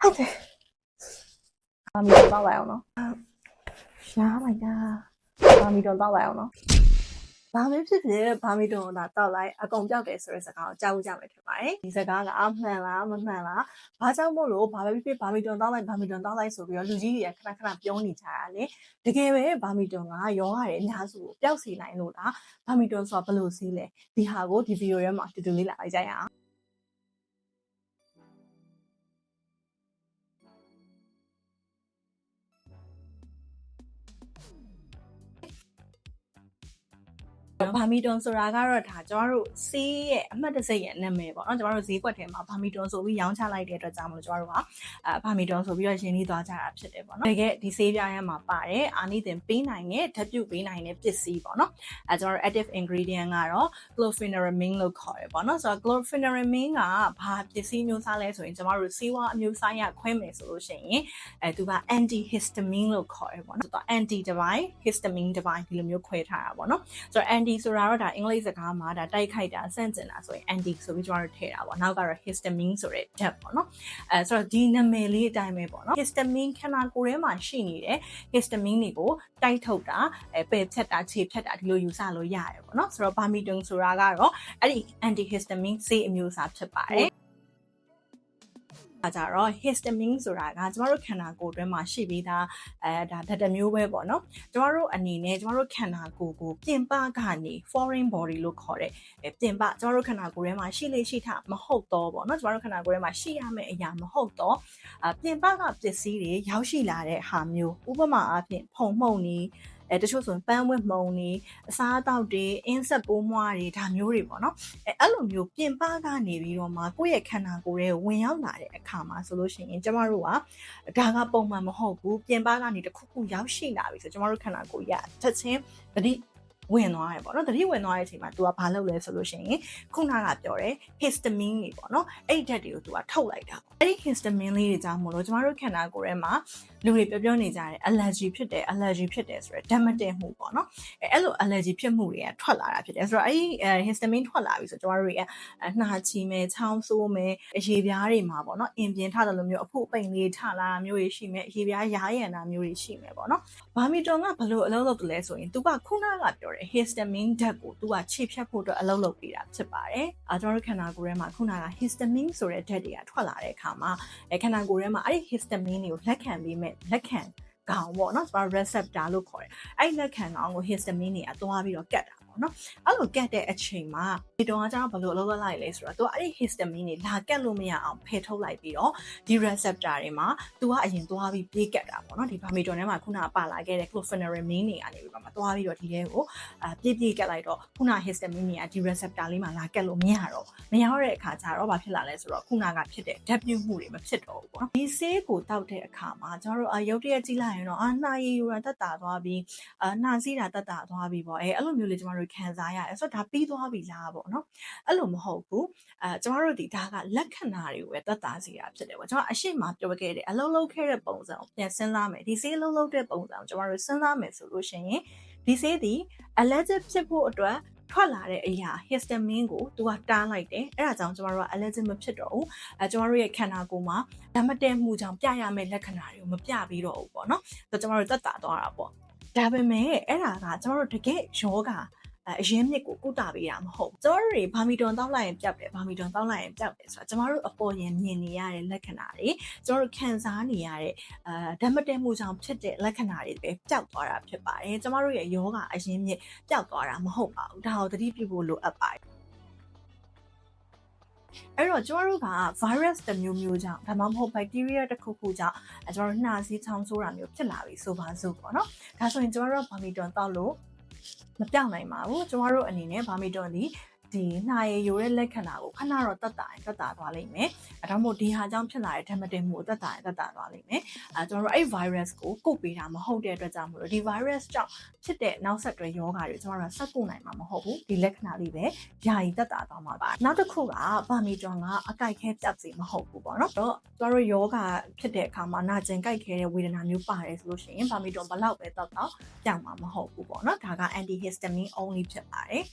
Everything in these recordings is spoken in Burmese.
ဟုတ်တယ်ဘာမီတော့တောက်လိုက်အောင်နော်ရှားလိုက်တာဘာမီတော့တောက်လိုက်အောင်နော်ဘာမဖြစ်ဖြစ်ဘာမီတော့တာတောက်လိုက်အကုန်ပြောက်တယ်ဆိုတဲ့စကားကိုကြားဦးကြမယ်ထင်ပါတယ်ဒီစကားကအမှန်လားမမှန်လားဘာကြောင့်မို့လို့ဘာပဲဖြစ်ဖြစ်ဘာမီတော့တောက်လိုက်ဘာမီတော့တောက်လိုက်ဆိုပြီးတော့လူကြီးတွေကခဏခဏပြောနေကြတာလေတကယ်ပဲဘာမီတော့ကယောဂရဲ့အများစုကိုပျောက်စေနိုင်လို့လားဘာမီတော့ဆိုတာဘယ်လိုစီးလဲဒီဟာကိုဒီဗီဒီယိုထဲမှာတူတူလေးလာလိုက်ကြရအောင် ဘာမီတွန်ဆိုတာကတော့ဒါကျမတို့ဆေးရဲ့အမှတ်တစိတ်ရဲ့နာမည်ပေါ့နော်ကျမတို့ဈေးကွက်ထဲမှာဘာမီတွန်ဆိုပြီးရောင်းချလိုက်တဲ့အတွက်ကြောင့်မလို့ကျမတို့ကအဲဘာမီတွန်ဆိုပြီးတော့ရင်းနှီးသွားကြတာဖြစ်တယ်ပေါ့နော်တကယ်ဒီဆေးပြားထဲမှာပါတယ်အာနိသင်ပေးနိုင်တဲ့ဓာတ်ပြုတ်ပေးနိုင်တဲ့ပစ္စည်းပေါ့နော်အဲကျမတို့ active ingredient ကတော့ chlorpheniramine လို့ခေါ်တယ်ပေါ့နော်ဆိုတော့ chlorpheniramine ကဘာပစ္စည်းမျိုးစားလဲဆိုရင်ကျမတို့ဆေးဝါးအမျိုးအစားရခွဲမယ်ဆိုလို့ရှိရင်အဲသူက antihistamine လို့ခေါ်တယ်ပေါ့နော်ဆိုတော့ anti တစ်ပိုင်း histamine တစ်ပိုင်းဒီလိုမျိုးခွဲထားတာပေါ့နော်ဆိုတော့ anti ဆိုတာတော့ဒါအင်္ဂလိပ်စကားမှာဒါတိုက်ခိုက်တာဆန့်ကျင်တာဆိုရင် anti ဆိုပြီးကျွန်တော်တို့ထည့်တာပေါ့နောက်ကတော့ histamine ဆိုတဲ့ဓာတ်ပေါ့နော်အဲဆိုတော့ဒီနာမည်လေးအတိုင်းပဲပေါ့နော် histamine ခန္ဓာကိုယ်ထဲမှာရှိနေတဲ့ histamine တွေကိုတိုက်ထုတ်တာအဲပယ်ဖြတ်တာခြေဖြတ်တာဒီလိုယူဆလို့ရတယ်ပေါ့နော်ဆိုတော့ Bamidone ဆိုတာကတော့အဲ့ဒီ antihistamine ဆေးအမျိုးအစားဖြစ်ပါတယ် အဲကြတော့ histamine ဆိုတာကကျမတို့ခန္ဓာကိုယ်အတွင်းမှာရှိပြီးသားအဲဒါဓာတ်တစ်မျိုးပဲပေါ့နော်ကျမတို့အနေနဲ့ကျမတို့ခန္ဓာကိုယ်ကိုပြင်ပကနေ foreign body လို့ခေါ်တဲ့အဲပြင်ပကျမတို့ခန္ဓာကိုယ်ထဲမှာရှိလေရှိထမဟုတ်တော့ပေါ့နော်ကျမတို့ခန္ဓာကိုယ်ထဲမှာရှိရမယ့်အရာမဟုတ်တော့အပြင်ပကပစ္စည်းတွေရောက်ရှိလာတဲ့ဟာမျိုးဥပမာအားဖြင့်ဖုံမှုန်နေ အဲတချို့ဆိုရင်ပန်းဝက်မှုံနေအစားအသောက်တွေအင်းဆက်ပိုးမွားတွေဒါမျိုးတွေပေါ့နော်အဲအဲ့လိုမျိုးပြင်ပကနေပြီးတော့မှကိုယ့်ရဲ့ခန္ဓာကိုယ်ရဲ့ဝင်ရောက်လာတဲ့အခါမှာဆိုလို့ရှိရင်ကျမတို့ကဒါကပုံမှန်မဟုတ်ဘူးပြင်ပကနေတစ်ခုခုရောက်ရှိလာပြီဆိုကျမတို့ခန္ဓာကိုယ်ရချက်ချင်းတတိ ဝင်သွားတယ်ပေါ့နော်တတိဝင်သွားတဲ့အချိန်မှာ तू ကဘာလုပ်လဲဆိုလို့ရှိရင်ခုနကပြောတယ် histamine တွေပေါ့နော်အဲ့ဒီဓာတ်တွေကို तू ကထုတ်လိုက်တာပေါ့အဲ့ဒီ histamine လေးတွေကြောင့်မို့လို့ကျမတို့ခန္ဓာကိုယ်ထဲမှာလူတွေပြောပြောနေကြတယ် allergy ဖြစ်တယ် allergy ဖြစ်တယ်ဆိုရယ်ဓာတ်မတည့်မှုပေါ့နော်အဲအဲ့လို allergy ဖြစ်မှုတွေကထွက်လာတာဖြစ်တယ်ဆိုတော့အဲ့ဒီ histamine ထွက်လာပြီဆိုကျမတို့တွေကနှာချီမယ်ချောင်းဆိုးမယ်အရေပြားတွေမှာပေါ့နော်အင်ပြင်ထတယ်လို့မျိုးအဖို့ပိန်လေးထလာတာမျိုးတွေရှိမယ်အရေပြားရားရံတာမျိုးတွေရှိမယ်ပေါ့နော်ဘာမီတွန်ကဘလို့အလုပ်လုပ်တယ်လဲဆိုရင် तू ကခုနကပြောတယ် ယ် histamine ဓာတ်ကို तू ကခြေဖြတ်ဖို့အတွက်အလုပ်လုပ်ပေးတာဖြစ်ပါတယ်အဲကျွန်တော်တို့ခန္ဓာကိုယ်ထဲမှာခုနက histamine ဆိုတဲ့ဓာတ်တွေကထွက်လာတဲ့အခါမှာအဲခန္ဓာကိုယ်ထဲမှာအဲ့ဒီ histamine တွေကိုလက်ခံပေးမဲ့လက်ခံကောင်ပေါ့နော်ကျွန်တော် receptor လို့ခေါ်တယ်အဲ့ဒီလက်ခံကောင်ကို histamine တွေကသွားပြီးတော့ကတ်တာ ပေါ့နော်အဲ့လိုကတ်တဲ့အချိန်မှာဒီတော့ကကျတော့ဘယ်လိုအလုပ်လုပ်လိုက်လဲဆိုတော့သူကအဲ့ဒီ histamine တွေလာကတ်လို့မရအောင်ဖယ်ထုတ်လိုက်ပြီးတော့ဒီ receptor တွေမှာသူကအရင်သွားပြီးပြေးကတ်တာပေါ့နော်ဒီ bamidon ထဲမှာခုနကပါလာခဲ့တဲ့ chlorpheniramine တွေကနေပြီးတော့မှသွားပြီးတော့ဒီထဲကိုအာပြေးပြေးကတ်လိုက်တော့ခုန histamine တွေကဒီ receptor လေးမှာလာကတ်လို့မရတော့မရတော့တဲ့အခါကျတော့ဘာဖြစ်လာလဲဆိုတော့ခုနကဖြစ်တဲ့ဓာတ်ပြုတ်မှုတွေမဖြစ်တော့ဘူးပေါ့နော်ဒီဆေးကိုတောက်တဲ့အခါမှာကျွန်တော်တို့အရုပ်တရက်ကြည့်လိုက်ရင်တော့အာနှာရည်ယူတာတက်တာသွားပြီးအာနှာစီးတာတက်တာသွားပြီးပေါ့အဲအဲ့လိုမျိုးလေးကျွန်တော်တို့ခံစားရတယ်ဆိုတော့ဒါပြီးသွားပြီလားပေါ့နော်အဲ့လိုမဟုတ်ဘူးအဲကျွန်တော်တို့ဒီဒါကလက္ခဏာတွေကိုပဲတက်တာစီတာဖြစ်တယ်ပေါ့ကျွန်တော်အရှိမပြောခဲ့တဲ့အလုံးလုံးခဲ့တဲ့ပုံစံကိုပြန်စဉ်းစားမယ်ဒီဆေးလုံးလုံးတဲ့ပုံစံကိုကျွန်တော်တို့စဉ်းစားမယ်ဆိုလို့ရှိရင်ဒီဆေးဒီ allergic ဖြစ်ဖို့အတွက်ထွက်လာတဲ့အရာ histamine ကိုသူကတားလိုက်တယ်အဲ့ဒါကြောင့်ကျမတို့က allergic မဖြစ်တော့ဘူးအဲကျမတို့ရဲ့ခန္ဓာကိုယ်မှာဓာတ်မတည့်မှုကြောင့်ပြရမယ့်လက္ခဏာတွေကိုမပြပြီးတော့ဘူးပေါ့နော်ဆိုတော့ကျမတို့သက်သာသွားတာပေါ့ဒါပေမဲ့အဲ့ဒါကကျမတို့တကယ်ယောဂ အရင်မြစ်ကိုကုတာပေးတာမဟုတ်ဘူးကျမတို့တွေဘာမီတွန်တောက်လိုက်ရင်ပျောက်တယ်ဘာမီတွန်တောက်လိုက်ရင်ပျောက်တယ်ဆိုတာကျမတို့အပေါ်ရင်မြင်နေရတဲ့လက္ခဏာတွေကျမတို့ခံစားနေရတဲ့အာဓာတ်မတည့်မှုကြောင့်ဖြစ်တဲ့လက္ခဏာတွေပဲပျောက်သွားတာဖြစ်ပါတယ်ကျမတို့ရဲ့ယောဂအရင်မြစ်ပျောက်သွားတာမဟုတ်ပါဘူးဒါကိုသတိပြုဖို့လိုအပ်ပါတယ်အဲ့တော့ကျမတို့က virus တစ်မျိုးမျိုးကြောင့်ဒါမှမဟုတ် bacteria တစ်ခုခုကြောင့်အဲကျမတို့နှာစေးချောင်းဆိုးတာမျိုးဖြစ်လာပြီဆိုပါစို့ပေါ့နော်ဒါဆိုရင်ကျမတို့ကဘာမီတွန်တောက်လို့ မပြောင်းနိုင်ပါဘူးကျမတို့အနေနဲ့ဘာမီတွန်ဒီ ဒီနှာရည်ယိုတဲ့လက္ခဏာကိုခဏတော့တက်တာရင်တက်တာသွားလိမ့်မယ်အဲဒါမို့ဒီဟာကြောင့်ဖြစ်လာတဲ့ဓာတ်မတင်မှုကိုတက်တာရင်တက်တာသွားလိမ့်မယ်အဲကျွန်တော်တို့အဲ့ virus ကိုကုတ်ပေးတာမဟုတ်တဲ့အတွက်ကြောင့်မလို့ဒီ virus ကြောင့်ဖြစ်တဲ့နောက်ဆက်တွဲယောဂါတွေကျွန်တော်တို့ဆက်ကုတ်နိုင်မှာမဟုတ်ဘူးဒီလက္ခဏာလေးပဲယာယီတက်တာသွားမှာပါနောက်တစ်ခုကဘာမီတွန်ကအကြိုက်ခဲပြတ်စီမဟုတ်ဘူးပေါ့နော်တော့ကျွန်တော်တို့ယောဂါဖြစ်တဲ့အခါမှာနာကျင်ကြိုက်ခဲတဲ့ဝေဒနာမျိုးပါတယ်ဆိုလို့ရှိရင်ဘာမီတွန်ဘလောက်ပဲတောက်တော့ပြောင်းမှာမဟုတ်ဘူးပေါ့နော်ဒါက antihistamine only ဖြစ်ပါတယ်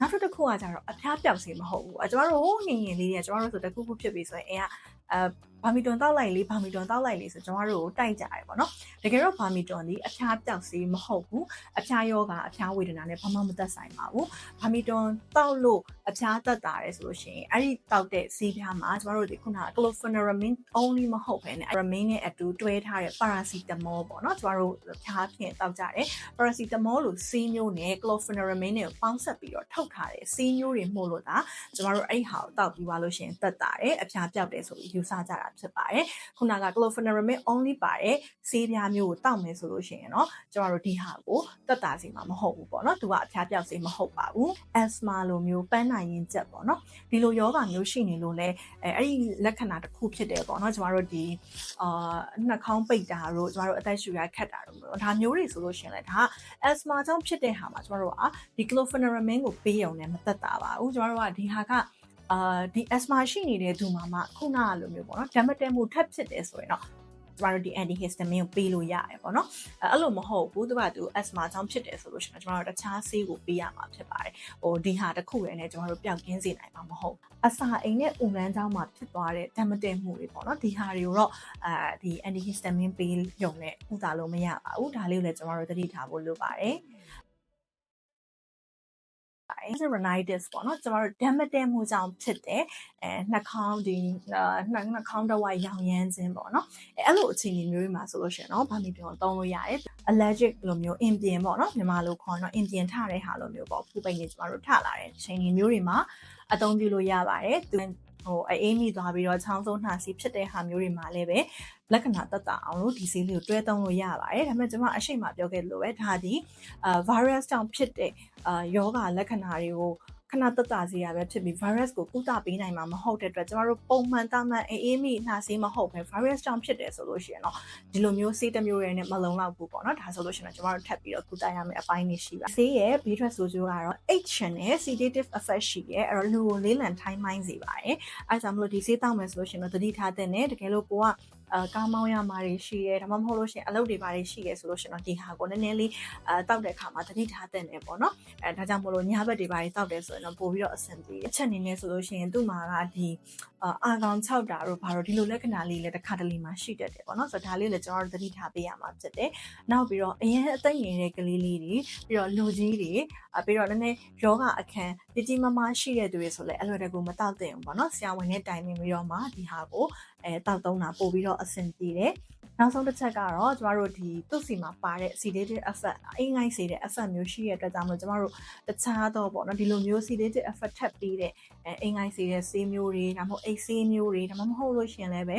နောက်တစ်ခုကကြတော့အဖျားပြောက်စေမဟုတ်ဘူးအကျမတို့ဟိုငငယ်လေးတွေကကျမတို့ဆိုတခုခုဖြစ်ပြီဆိုရင်အဲကအဲ ဘာမီတွန်တောက်လိုက်လေဘာမီတွန်တောက်လိုက်လေဆိုကျွန်တော်တို့ကိုတိုက်ကြရတယ်ပေါ့နော်တကယ်တော့ဘာမီတွန်ဒီအဖျားပြောက်စေးမဟုတ်ဘူးအဖျားယောဂအဖျားဝေဒနာနဲ့ဘာမှမသက်ဆိုင်ပါဘူးဘာမီတွန်တောက်လို့အဖျားသက်တာရဲဆိုလို့ရှိရင်အဲ့ဒီတောက်တဲ့ဆေးပြားမှာကျွန်တော်တို့ဒီခုနက chlorpheniramine only မဟုတ်ဘဲနဲ့ ramine နဲ့အတူတွဲထားတဲ့ paracetamol ပေါ့နော်ကျွန်တော်တို့ဖျားဖြင့်တောက်ကြတယ် paracetamol လို့ဆေးမျိုးနဲ့ chlorpheniramine နဲ့ပေါင်းစပ်ပြီးတော့ထုတ်ထားတဲ့ဆေးမျိုးတွေမှုလို့ဒါကျွန်တော်တို့အဲ့ဟာကိုတောက်ပြီးသွားလို့ရှိရင်သက်တာတယ်အဖျားပြောက်တယ်ဆိုပြီးယူဆကြတာဖြစ်ပါတယ်ခုနက chlorpheniramine only ပါတဲ့ဆေးပြားမျိုးကိုတောက်မယ်ဆိုလို့ရှိရင်เนาะကျွန်တော်တို့ဒီဟာကိုသက်တာစီမှာမဟုတ်ဘူးပေါ့เนาะသူကအဖျားပြောက်စေမဟုတ်ပါဘူး asthma လိုမျိုးပန်းနိုင်ရင်ချက်ပေါ့เนาะဒီလိုယောဂမျိုးရှိနေလို့လဲအဲအဲ့ဒီလက္ခဏာတစ်ခုဖြစ်တယ်ပေါ့เนาะကျွန်တော်တို့ဒီအာနှာခေါင်းပိတ်တာတို့ကျွန်တော်တို့အသက်ရှူရခက်တာတို့ဒါမျိုးတွေဆိုလို့ရှိရင်လည်းဒါက asthma ကြောင့်ဖြစ်တဲ့ဟာမှာကျွန်တော်တို့ကဒီ chlorpheniramine ကိုပေးရုံနဲ့မသက်တာပါဘူးကျွန်တော်တို့ကဒီဟာက အာဒီ asthma ရှိနေတဲ့သူမှာမှခုနကလိုမျိုးပေါ့နော်ဓာတ်မတဲမှုထပ်ဖြစ်တယ်ဆိုရင်တော့ကျမတို့ဒီ antihistamine ကိုပေးလို့ရတယ်ပေါ့နော်အဲအဲ့လိုမဟုတ်ဘူးသူကသူ asthma ကြောင့်ဖြစ်တယ်ဆိုလို့ရှိရင်ကျမတို့တခြားဆေးကိုပေးရမှာဖြစ်ပါတယ်ဟိုဒီဟာတစ်ခုရဲ့နဲ့ကျမတို့ပျောက်ကင်းစေနိုင်မှာမဟုတ်အစာအိမ်နဲ့ဥလန်းကြောင်းမှာဖြစ်သွားတဲ့ဓာတ်မတည့်မှုတွေပေါ့နော်ဒီဟာတွေကိုတော့အဲဒီ antihistamine ပေးရုံနဲ့ဥတာလို့မရပါဘူးဒါလေးကိုလည်းကျမတို့သတိထားဖို့လိုပါတယ် ပါတယ် rhinitis ပေါ့နော်ကျမတို့ဓာတ်မတည့်မှုကြောင့်ဖြစ်တဲ့အဲနှာခေါင်းဒီနှာနှာခေါင်းတစ်ဝိုက်ရောင်ရမ်းခြင်းပေါ့နော်အဲအဲ့လိုအခြေအနေမျိုးတွေမှာဆိုလို့ရှိရင်တော့ဗာမီပြောသုံးလို့ရတယ် allergic လိုမျိုးအင်ပြင်ပေါ့နော်မြန်မာလိုခေါ်တော့အင်ပြင်ထတဲ့ဟာလိုမျိုးပေါ့ဖူးပိန်တွေကျမတို့ထလာတဲ့ချိန်တွေမျိုးတွေမှာအသုံးပြုလို့ရပါတယ်သူဟိုအေးမိသွားပြီးတော့ချောင်းဆုံးနှာစီဖြစ်တဲ့ဟာမျိုးတွေမှာလည်းပဲ လက္ခဏာသက်သာအောင်လို့ဒီဆေးလေးကိုတွဲသုံးလို့ရပါတယ်ဒါပေမဲ့ကျွန်မအရှိမပြောခဲ့လို့ပဲဒါဒီအာ virus ကြောင့်ဖြစ်တဲ့အာယောဂလက္ခဏာတွေကိုခဏသက်သာစေရပဲဖြစ်ပြီး virus ကိုကုသပေးနိုင်မှာမဟုတ်တဲ့အတွက်ကျမတို့ပုံမှန်တာမန်အေးမိနှာဆေးမဟုတ်ပဲ virus ကြောင့်ဖြစ်တယ်ဆိုလို့ရှိရင်တော့ဒီလိုမျိုးဆေးတစ်မျိုးတွေနဲ့မလုံလောက်ဘူးပေါ့နော်ဒါဆိုလို့ရှိရင်တော့ကျမတို့ထပ်ပြီးတော့ကုသရမယ့်အပိုင်းတွေရှိပါဆေးရဲ့ B drug ဆိုကြကတော့ H နဲ့ sedative effect ရှိရဲ့အဲ့တော့လူကိုလေးလံထိုင်းမိုင်းစေပါတယ်အဲဒါကြောင့်မလို့ဒီဆေးတောက်မယ်ဆိုလို့ရှိရင်တော့သတိထားတဲ့နဲ့တကယ်လို့ကိုက အာကားမောင်းရမှာတွေရှိရဲဒါမှမဟုတ်လို့ရှိရင်အလုပ်တွေပါတွေရှိရဲဆိုလို့ရှိရင်တော့ဒီဟာကိုနည်းနည်းလေးအာတောက်တဲ့အခါမှာသတိထားတဲ့နေပေါ့နော်အဲဒါကြောင့်မလို့ညဘက်တွေပါတွေတောက်တယ်ဆိုရင်တော့ပို့ပြီးတော့အဆင်ပြေတယ်အချက်အနေနဲ့ဆိုလို့ရှိရင်သူ့မှာကဒီအာကောင်6တာတို့ဘာလို့ဒီလိုလက္ခဏာလေးလည်းတစ်ခါတလေမှာရှိတတ်တယ်ပေါ့နော်ဆိုတော့ဒါလေးလည်းကျွန်တော်တို့သတိထားပေးရမှာဖြစ်တယ်နောက်ပြီးတော့အရင်အသက်ငယ်တဲ့ကလေးလေးတွေပြီးတော့လူကြီးတွေပြီးတော့နည်းနည်းယောဂအခန်းတကြီးမမရှိတဲ့သူတွေဆိုလည်းအလွယ်တကူမတောက်သင့်ဘူးပေါ့နော်ဆရာဝန်နဲ့တိုင်ပင်ပြီးတော့မှဒီဟာကို အဲတောက်သုံးတာပို့ပြီးတော့အဆင်ပြေတယ်နောက်ဆုံးတစ်ချက်ကတော့ကျမတို့ဒီသူ့စီမှာပါတဲ့ sedative effect အင်းငိုင်းစေတဲ့ effect မျိုးရှိတဲ့အတွက်ကြောင့်မလို့ကျမတို့တခြားတော့ပေါ့နော်ဒီလိုမျိုး sedative effect ထပ်ပြီးတဲ့ အင်းငိုင်းစေတဲ့ဆေးမျိုးတွေဒါမှမဟုတ်အိတ်ဆေးမျိုးတွေဒါမှမဟုတ်လို့ရှိရင်လည်းပဲ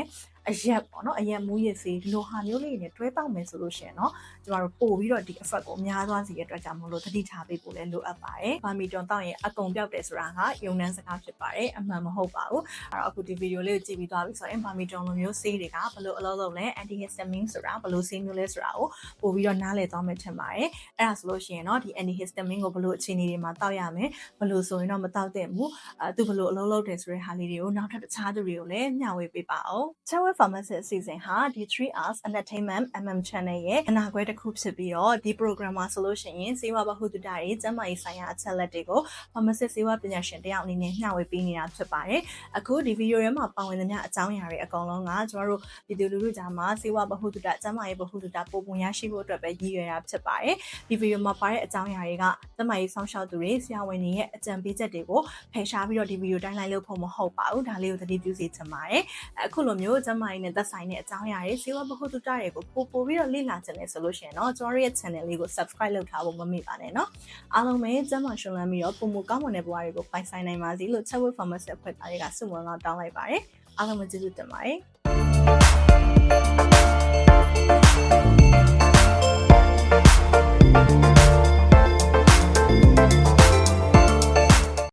အရက်ပေါ့နော်အရက်မူးရစေဒီလိုဟာမျိုးလေးတွေနဲ့တွဲပေါက်မယ်ဆိုလို့ရှိရင်เนาะကျမတို့ပို့ပြီးတော့ဒီ effect ကိုအများသွားစေတဲ့အတွက်ကြောင့်မလို့သတိထားပေးဖို့လည်းလိုအပ်ပါတယ်။ဗာမီတွန်တောက်ရင်အကုန်ပြောက်တယ်ဆိုတာကယုံနှန်းစကားဖြစ်ပါတယ်အမှန်မဟုတ်ပါဘူး။အဲ့တော့အခုဒီဗီဒီယိုလေးကိုကြည့်ပြီးသွားပြီဆိုရင်ဗာမီတွန်လိုမျိုးဆေးတွေကဘလို့အလုံးလုံးလဲ antihistamine ဆိုတာဘလို့ဆေးမျိုးလဲဆိုတာကိုပို့ပြီးတော့နားလည်သွားမယ်ထင်ပါတယ်။အဲ့ဒါဆိုလို့ရှိရင်เนาะဒီ antihistamine ကိုဘလို့အခြေအနေတွေမှာတောက်ရမယ်ဘလို့ဆိုရင်တော့မတောက်တဲ့ဘူးအဲ သူဘလို့အလုံးလုံးတယ်ဆိုတဲ့ဟာလေးတွေကိုနောက်ထပ်တခြားသူတွေကိုလည်းမျှဝေပေးပါအောင်။ Tower Pharmacist အစီအစဉ်ဟာဒီ3 hours entertainment mm channel ရဲ့အနာခွဲတစ်ခုဖြစ်ပြီးတော့ဒီ program မှာဆိုလို့ရှိရင်စေဝါဘဟုတုတတွေကျန်းမာရေးဆိုင်ရာအချက်လက်တွေကို pharmacist စေဝါပညာရှင်တယောက်အနေနဲ့မျှဝေပေးနေတာဖြစ်ပါတယ်။အခုဒီ video ထဲမှာပါဝင်တဲ့များအကြောင်းအရာတွေအကုန်လုံးကကျမတို့ပြည်သူလူထုကြားမှာစေဝါဘဟုတုတကျန်းမာရေးဘဟုတုတပုံပုံရရှိဖို့အတွက်ပဲရည်ရွယ်တာဖြစ်ပါတယ်။ဒီ video မှာပါတဲ့အကြောင်းအရာတွေကကျန်းမာရေးဆောင်ရှောက်သူတွေဆရာဝန်တွေရဲ့အကြံပေးချက်တွေကိုဖယ်ရှားပြီးတောဒီ video တိုင်းလိုက်လို့ဖို့မဟုတ်ပါဘူး။ဒါလေးကိုသတိပြုစေချင်ပါတယ်။အခုလိုမျိုးကျန်းမာရေးနဲ့သက်ဆိုင်တဲ့အကြောင်းအရာတွေဇီဝဘဟုတုတတွေကိုပို့ပို့ပြီးတော့လေ့လာချင်တယ်ဆိုလို့ရှိရင်တော့ကျွန်တော်ရဲ့ channel လေးကို subscribe လုပ်ထားဖို့မမေ့ပါနဲ့เนาะအားလုံးပဲကျန်းမာရှင်လန်းပြီးတော့ပုံမကောင်းမွန်တဲ့ဘဝတွေကိုပိုင်ဆိုင်နိုင်ပါစေလို့ Chatwood Pharmacy အဖွဲ့သားတွေကဆုမွန်လောက်တောင်းလိုက်ပါတယ်အားလုံးပဲကျေးဇူးတင်ပါတယ်